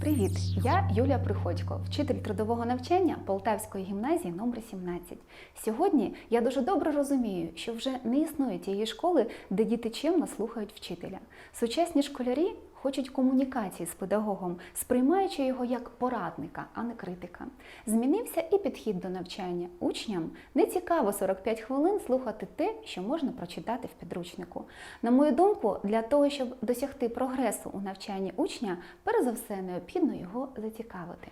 Привіт! Я Юлія Приходько, вчитель трудового навчання Полтавської гімназії номер 17. Сьогодні я дуже добре розумію, що вже не існує тієї школи, де діти чимно слухають вчителя. Сучасні школярі хочуть комунікації з педагогом, сприймаючи його як порадника, а не критика. Змінився і підхід до навчання. Учням не цікаво 45 хвилин слухати те, що можна прочитати в підручнику. На мою думку, для того, щоб досягти прогресу у навчанні учня, перш за все необхідно його зацікавити.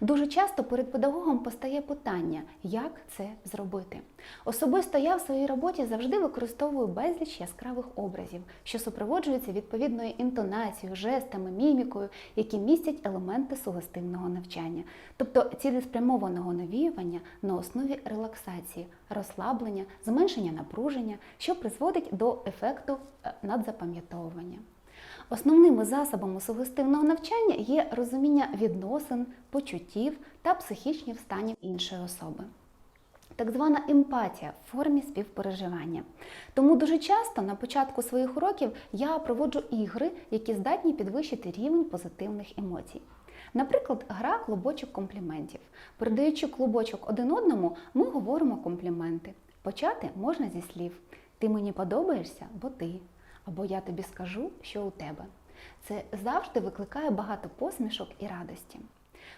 Дуже часто перед педагогом постає питання, як це зробити. Особисто я в своїй роботі завжди використовую безліч яскравих образів, що супроводжуються відповідною інтонацією, жестами, мімікою, які містять елементи сугестивного навчання, тобто цілеспрямованого навіювання на основі релаксації, розслаблення, зменшення напруження, що призводить до ефекту е, надзапам'ятовування. Основними засобами сугестивного навчання є розуміння відносин, почуттів та психічних станів іншої особи. Так звана емпатія в формі співпереживання. Тому дуже часто на початку своїх уроків я проводжу ігри, які здатні підвищити рівень позитивних емоцій. Наприклад, гра клубочок компліментів. Передаючи клубочок один одному, ми говоримо компліменти. Почати можна зі слів Ти мені подобаєшся, бо ти або я тобі скажу, що у тебе. Це завжди викликає багато посмішок і радості.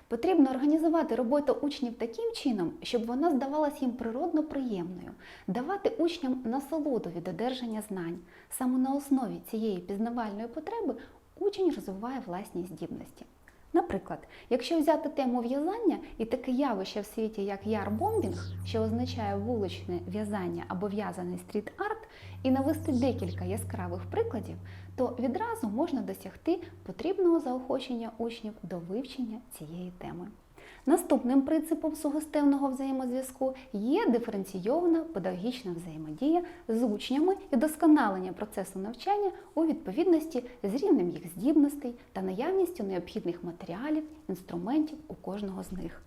Потрібно організувати роботу учнів таким чином, щоб вона здавалась їм природно приємною, давати учням насолоду від одержання знань. Саме на основі цієї пізнавальної потреби учень розвиває власні здібності. Наприклад, якщо взяти тему в'язання і таке явище в світі, як ярбомбінг, що означає вуличне в'язання або в'язаний стріт-арт, і навести декілька яскравих прикладів, то відразу можна досягти потрібного заохочення учнів до вивчення цієї теми. Наступним принципом сугестивного взаємозв'язку є диференційована педагогічна взаємодія з учнями і досконалення процесу навчання у відповідності з рівнем їх здібностей та наявністю необхідних матеріалів, інструментів у кожного з них.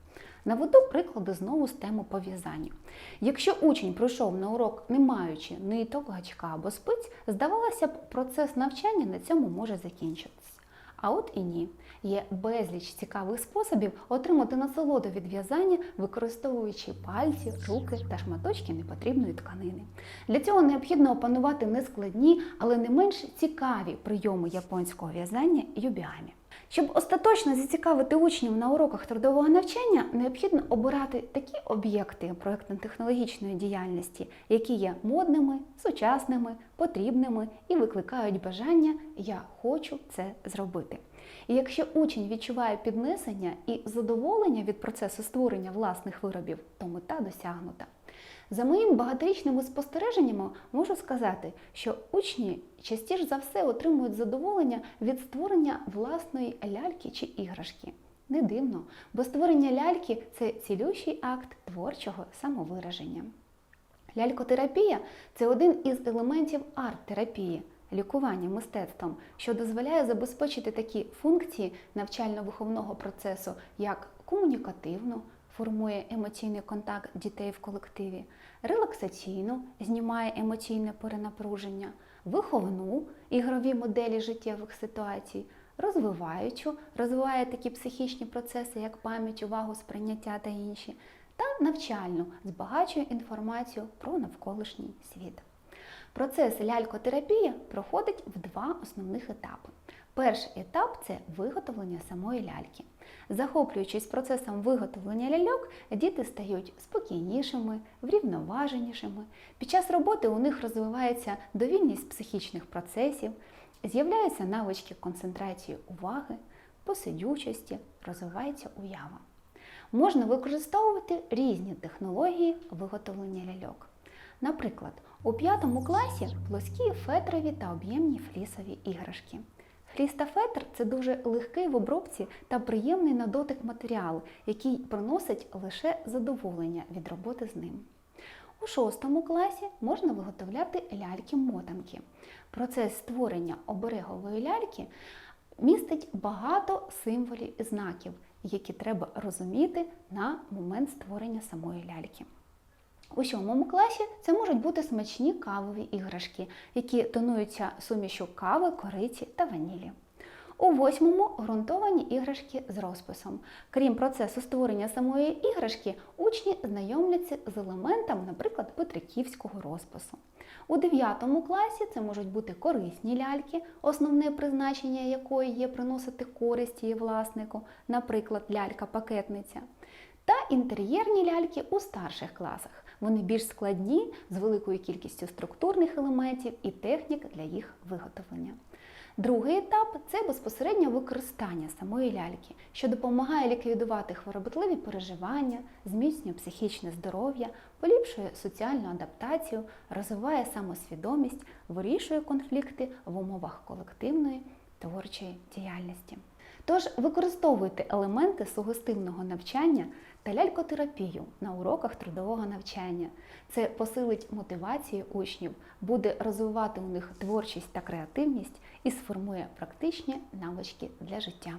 Наведу приклади знову з теми по в'язанню. Якщо учень прийшов на урок, не маючи ниток, гачка або спиць, здавалося б, процес навчання на цьому може закінчитися. А от і ні. Є безліч цікавих способів отримати насолоду від в'язання, використовуючи пальці, руки та шматочки непотрібної тканини. Для цього необхідно опанувати нескладні, але не менш цікаві прийоми японського в'язання юбіамі. Щоб остаточно зацікавити учнів на уроках трудового навчання, необхідно обирати такі об'єкти проєктно-технологічної діяльності, які є модними, сучасними, потрібними і викликають бажання Я хочу це зробити. І якщо учень відчуває піднесення і задоволення від процесу створення власних виробів, то мета досягнута. За моїми багаторічними спостереженнями можу сказати, що учні частіше за все отримують задоволення від створення власної ляльки чи іграшки. Не дивно, бо створення ляльки це цілющий акт творчого самовираження. Лялькотерапія це один із елементів арт-терапії, лікування мистецтвом, що дозволяє забезпечити такі функції навчально-виховного процесу, як комунікативну, формує емоційний контакт дітей в колективі, релаксаційну, знімає емоційне перенапруження, виховну ігрові моделі життєвих ситуацій, розвиваючу, розвиває такі психічні процеси, як пам'ять, увагу, сприйняття та інші, та навчальну, збагачує інформацію про навколишній світ. Процес лялькотерапії проходить в два основних етапи. Перший етап це виготовлення самої ляльки. Захоплюючись процесом виготовлення ляльок, діти стають спокійнішими, врівноваженішими. Під час роботи у них розвивається довільність психічних процесів, з'являються навички концентрації уваги, посидючості, розвивається уява. Можна використовувати різні технології виготовлення ляльок. Наприклад, у п'ятому класі плоскі фетрові та об'ємні флісові іграшки. Фліс та фетр це дуже легкий в обробці та приємний на дотик матеріал, який приносить лише задоволення від роботи з ним. У шостому класі можна виготовляти ляльки-мотанки. Процес створення оберегової ляльки містить багато символів і знаків, які треба розуміти на момент створення самої ляльки. У сьомому класі це можуть бути смачні кавові іграшки, які тонуються сумішю кави, кориці та ванілі. У восьмому ґрунтовані іграшки з розписом. Крім процесу створення самої іграшки, учні знайомляться з елементами, наприклад, петриківського розпису. У 9 класі це можуть бути корисні ляльки, основне призначення якої є приносити користь її власнику, наприклад, лялька-пакетниця. Та інтер'єрні ляльки у старших класах. Вони більш складні з великою кількістю структурних елементів і технік для їх виготовлення. Другий етап це безпосереднє використання самої ляльки, що допомагає ліквідувати хворобитливі переживання, зміцнює психічне здоров'я, поліпшує соціальну адаптацію, розвиває самосвідомість, вирішує конфлікти в умовах колективної творчої діяльності. Тож використовуйте елементи сугестивного навчання та лялькотерапію на уроках трудового навчання. Це посилить мотивацію учнів, буде розвивати у них творчість та креативність і сформує практичні навички для життя.